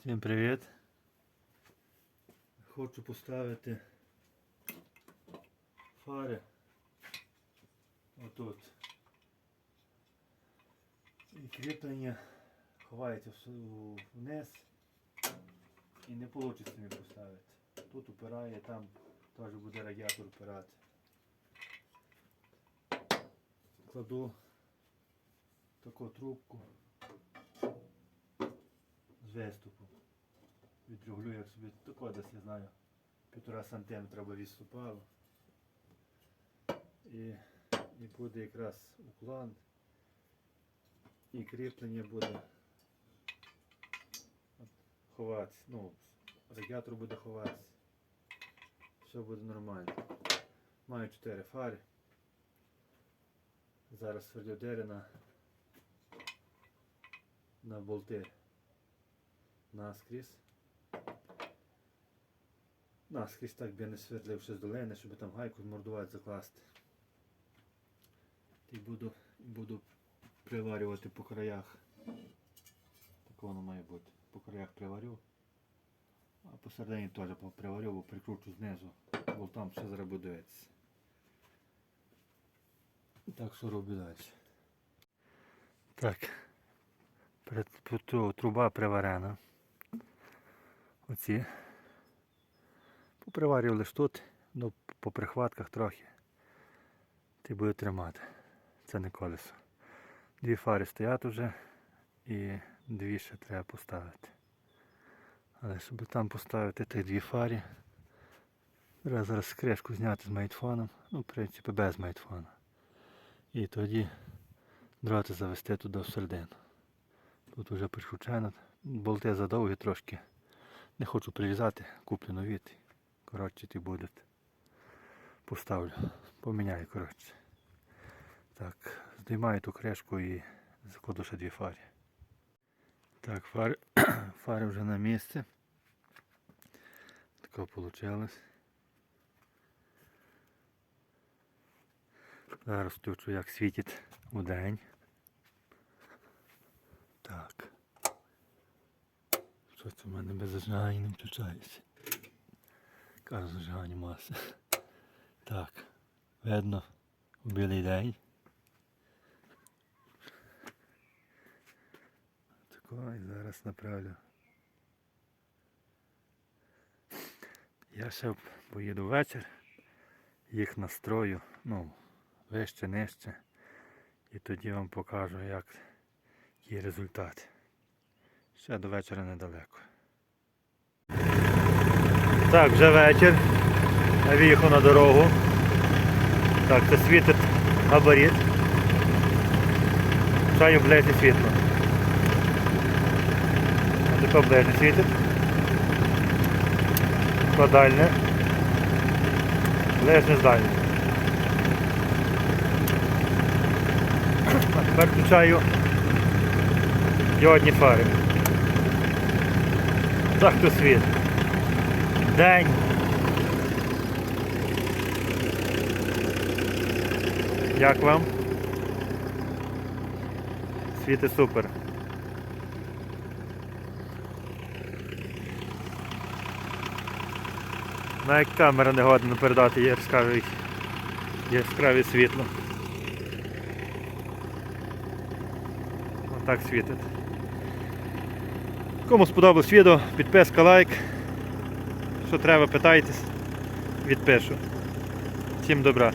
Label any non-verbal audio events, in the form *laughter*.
Всім привіт. Хочу поставити фари отут. І кріплення ховається вниз і не вийде мені поставити. Тут упирає, там теж буде радіатор упирати. Кладу таку трубку з виступу. Відрегулюю, як собі тако десь, я знаю, півтора сантиметра би відступало. І, і буде якраз уклон. І кріплення буде ховатися. Ну, радіатор буде ховатися. Все буде нормально. Маю 4 фари. Зараз свердлю на, на болти наскрізь. Наскрізь так би я не свердлив ще з долини, щоб там гайку змордувати закласти. І буду, буду приварювати по краях. Так воно має бути. По краях приварю. А посередині теж приварю, бо прикручу знизу, бо там зараз буде. Так що роблю далі. Так. Труба приварена. Оці. Поприварював лише тут, ну по прихватках трохи. Ти буде тримати. Це не колесо. Дві фари стоять уже і дві ще треба поставити. Але щоб там поставити ті дві фарі, треба зараз кришку зняти з мейтфоном, ну в принципі без мейтфона. І тоді дроти завести туди всередину. Тут вже пришучено. Болти задовгі трошки. Не хочу прирізати, куплю нові. Коротше, ті будуть. Поставлю. Поміняю, коротше. Так, здіймаю ту кришку і закладу ще дві фари. Так, фари, *coughs* фари вже на місці. Таке вийшло. Зараз включу, як світить у день. Так. Що це в мене без зажигання не включається? Кажу зажигання маси. *laughs* Так. Видно у білий день. Тако і зараз направлю. Я ще поїду вечір, їх настрою, ну, вище, нижче. І тоді вам покажу, як є результат. Ще до вечора недалеко. Так, вже вечір. Я виїхав на дорогу. Так, це світить габарит. Чаю ближнє світло. Таке ближнє світить. Таке дальне. Ближнє з дальнє. А тепер включаю діодні фари. Так то світ. День. Як вам? Світи супер. Навіть камера не годна передати яскраві, яскраві світло. Отак світить. Кому сподобалось відео, підписка, лайк. Що треба, питайтесь, відпишу. Всім добра.